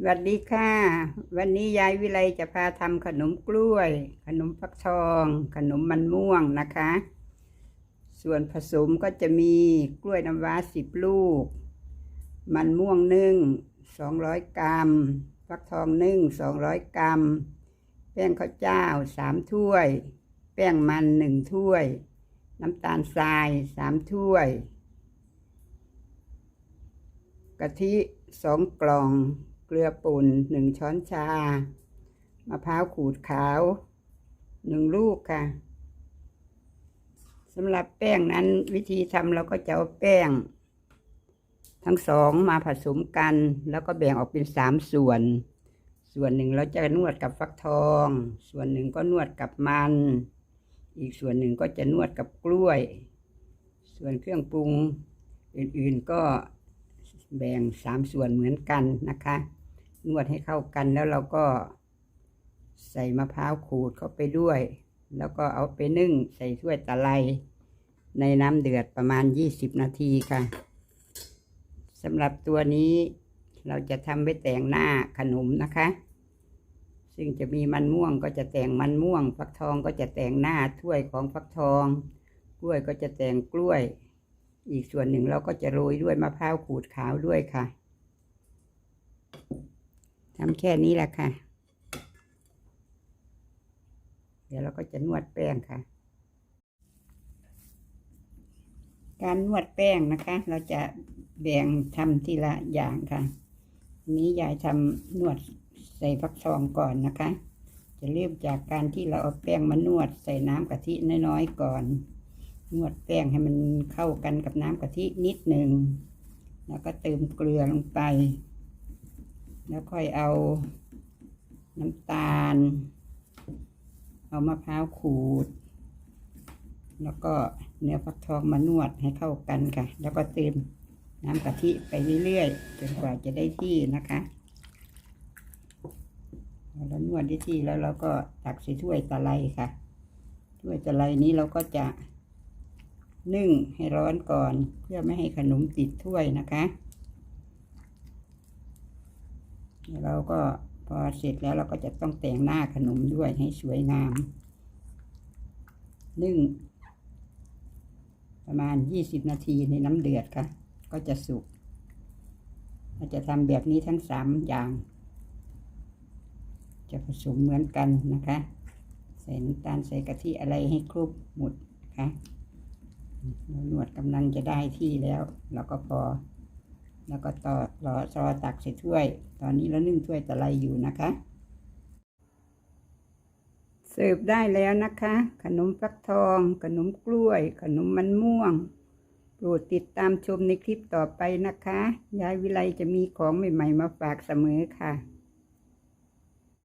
สวัสดีค่ะ วันนี้ยายวิไลจะพาทำขนมกล้วย ขนมฟักทอง ขนมมันม่วงนะคะ ส่วนผสมก็จะมีกล้วยน้ำว้าสิบลูก มันม่วงนึ่งสองร้อยกรัม ฟักทองนึ่งสองร้อยกรัม แป้งข้าวเจ้าสามถ้วย แป้งมันหนึ่งถ้วย น้ำตาลทรายสามถ้วย กะทิสองกล่อง เกลือป่นหนึ่งช้อนชามะพร้าวขูดขาวหนึ่งลูกค่ะสำหรับแป้งนั้นวิธีทำเราก็จะเอาแป้ง ทั้งสองมาผสมกัน แล้วก็แบ่งออกเป็นสามส่วน ส่วนหนึ่งเราจะนวดกับฟักทอง ส่วนหนึ่งก็นวดกับมัน อีกส่วนหนึ่งก็จะนวดกับกล้วย ส่วนเครื่องปรุงอื่นๆก็แบ่งสามส่วนเหมือนกันนะคะ นวดให้เข้ากันแล้วเราก็ใส่มะพร้าวขูดเข้าไปด้วย แล้วก็เอาไปนึ่งใส่ถ้วยตะไลในน้ำเดือดประมาณ 20 นาทีค่ะสำหรับตัวนี้เราจะทำไว้แต่งหน้าขนมนะคะ ซึ่งจะมีมันม่วงก็จะแต่งมันม่วง ฟักทองก็จะแต่งหน้าถ้วยของฟักทอง กล้วยก็จะแต่งกล้วย อีกส่วนหนึ่งเราก็จะโรยด้วยมะพร้าวขูดขาวด้วยค่ะ ทำแค่นี้แหละค่ะ เดี๋ยวเราก็จะนวดแป้งค่ะ การนวดแป้งนะคะ เราจะแบ่งทำทีละอย่างค่ะนนี้ยายทำนวดใส่ฟักทองก่อนนะคะ จะเริ่มจากการที่เราเอาแป้งมานวดใส่น้ำกะทิน้อยๆก่อน นวดแป้งให้มันเข้ากันกับน้ำกะทินิดหนึ่ง แล้วก็เติมเกลือลงไป แล้วค่อยเอาน้ำตาล เอามะพร้าวขูด แล้วก็เนื้อฟักทองมานวดให้เข้ากันค่ะ แล้วก็เติมน้ำกะทิไปเรื่อยๆจนกว่าจะได้ที่นะคะแล้วนวดได้ที่แล้วเราก็ตักใส่ถ้วยตะไลค่ะ ถ้วยตะไลนี้เราก็จะนึ่งให้ร้อนก่อน เพื่อไม่ให้ขนมติดถ้วยนะคะแล้ว เราก็พอเสร็จแล้วเราก็จะต้องแต่งหน้าขนมด้วยให้สวยงาม นึ่ง ประมาณยี่สิบนาทีในน้ำเดือดค่ะ ก็จะสุกเราจะทำแบบนี้ทั้งสามอย่าง จะผสมเหมือนกันนะคะ ใส่น้ำตาลใส่กะทิอะไรให้ครบหมดนะคะหนวดกำลังจะได้ที่แล้ว เราก็พอ แล้วก็ต่อรอซอตักใส่ถ้วย ตอนนี้เรานึ่งถ้วยตะไลอยู่นะคะเสิร์ฟได้แล้วนะคะ ขนมฟักทอง ขนมกล้วย ขนมมันม่วง โปรดติดตามชมในคลิปต่อไปนะคะ ยายวิไลจะมีของใหม่ ๆ มาฝากเสมอค่ะ